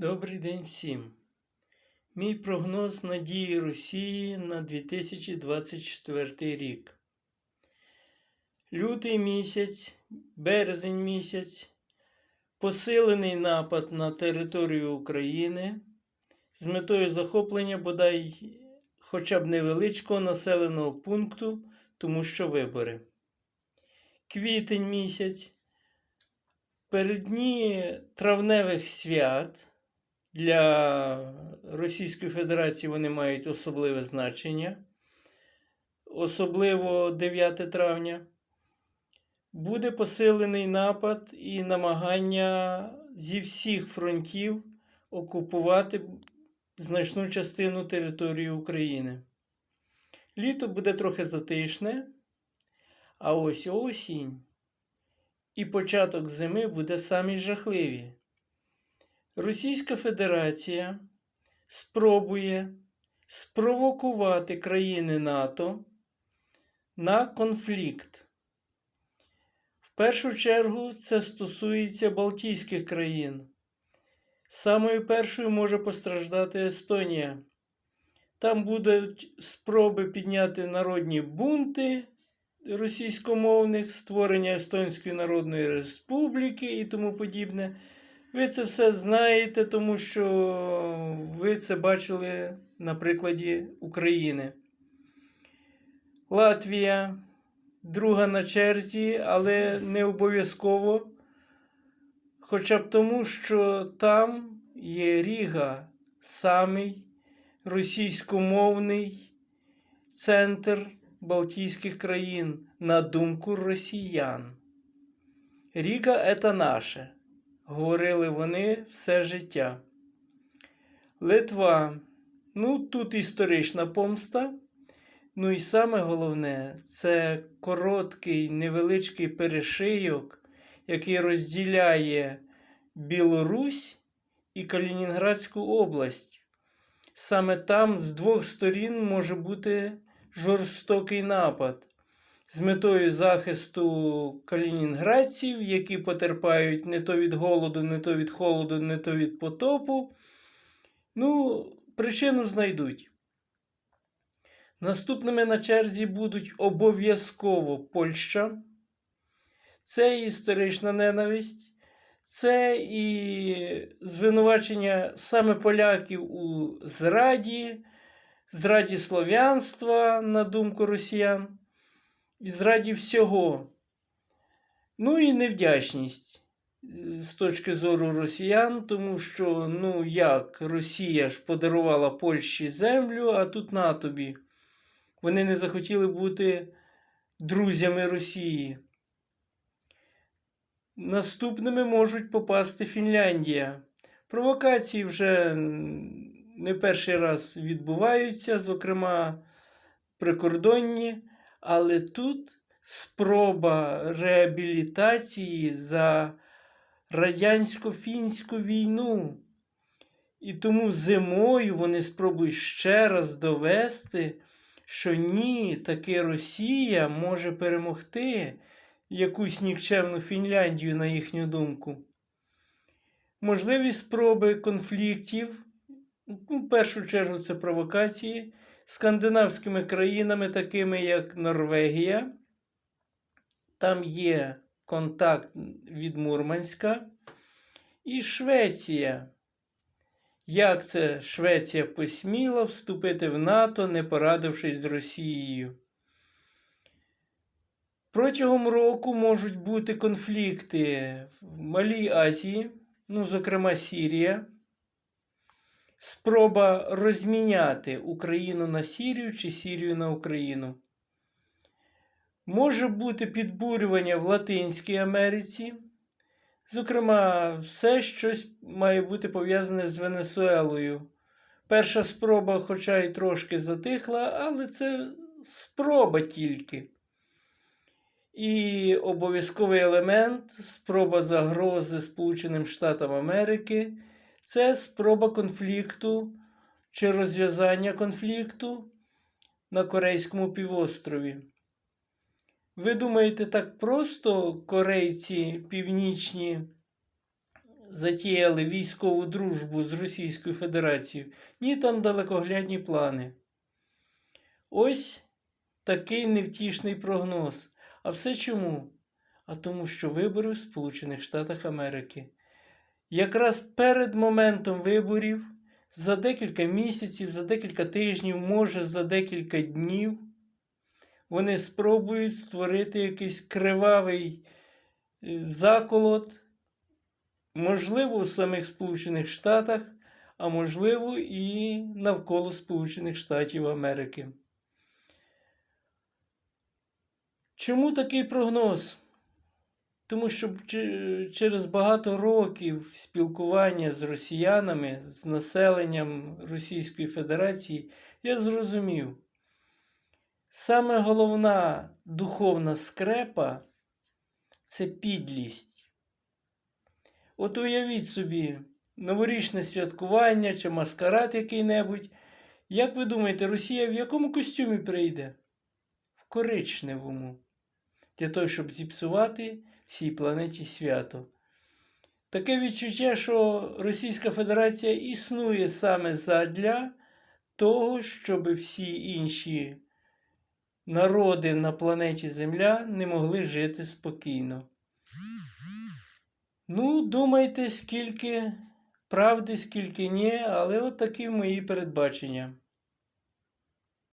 Добрий день всім. Мій прогноз надії Росії на 2024 рік. Лютий місяць, березень місяць, посилений напад на територію України з метою захоплення бодай хоча б невеличкого населеного пункту, тому що вибори. Квітень місяць. Передні травневих свят для Російської Федерації вони мають особливе значення, особливо 9 травня. Буде посилений напад і намагання зі всіх фронтів окупувати значну частину території України. Літо буде трохи затишне, а ось осінь і початок зими буде самі жахливі. Російська Федерація спробує спровокувати країни НАТО на конфлікт. В першу чергу це стосується Балтійських країн. Самою першою може постраждати Естонія. Там будуть спроби підняти народні бунти російськомовних, створення Естонської Народної Республіки і тому подібне. Ви це все знаєте, тому що ви це бачили на прикладі України. Латвія друга на черзі, але не обов'язково. Хоча б тому, що там є Ріга, самий російськомовний центр Балтійських країн, на думку росіян. Ріга це наше, говорили вони все життя. Литва. Ну, тут історична помста. Ну і саме головне, це короткий невеличкий перешийок, який розділяє Білорусь і Калінінградську область. Саме там з двох сторін може бути жорстокий напад з метою захисту калінінградців, які потерпають не то від голоду, не то від холоду, не то від потопу. Ну, причину знайдуть. Наступними на черзі будуть обов'язково Польща. Це історична ненависть, це і звинувачення саме поляків у зраді, зраді слов'янства, на думку росіян, зраді всього. Ну і невдячність з точки зору росіян, тому що, ну як, Росія ж подарувала Польщі землю, а тут на тобі. Вони не захотіли бути друзями Росії. Наступними можуть попасти Фінляндія. Провокації вже не перший раз відбуваються, зокрема прикордонні, але тут спроба реабілітації за радянсько-фінську війну. І тому зимою вони спробують ще раз довести, що ні, таки Росія може перемогти якусь нікчемну Фінляндію, на їхню думку. Можливі спроби конфліктів Ну, в першу чергу це провокації скандинавськими країнами, такими як Норвегія. Там є контакт від Мурманська і Швеція. Як це Швеція посміла вступити в НАТО, не порадившись з Росією? Протягом року можуть бути конфлікти в Малій Азії, ну, зокрема, Сірія спроба розміняти Україну на Сірію чи Сірію на Україну. Може бути підбурювання в Латинській Америці. Зокрема, все щось має бути пов'язане з Венесуелою. Перша спроба, хоча й трошки затихла, але це спроба тільки. І обов'язковий елемент спроба загрози Сполученим Штатам Америки це спроба конфлікту чи розв'язання конфлікту на Корейському півострові. Ви думаєте, так просто корейці північні затіяли військову дружбу з Російською Федерацією, ні там далекоглядні плани. Ось такий невтішний прогноз. А все чому? А тому, що вибори в Сполучених Штатах Америки. Якраз перед моментом виборів, за декілька місяців, за декілька тижнів, може за декілька днів, вони спробують створити якийсь кривавий е, заколот, можливо, у самих Сполучених Штатах, а можливо, і навколо Сполучених Штатів Америки. Чому такий прогноз? Тому що через багато років спілкування з росіянами, з населенням Російської Федерації, я зрозумів, саме головна духовна скрепа це підлість. От уявіть собі, новорічне святкування чи маскарад який-небудь. Як ви думаєте, Росія в якому костюмі прийде? В коричневому. Для того, щоб зіпсувати всій планеті свято. Таке відчуття, що Російська Федерація існує саме задля того, щоб всі інші народи на планеті Земля не могли жити спокійно. Ну, думайте, скільки правди, скільки ні, але от такі мої передбачення.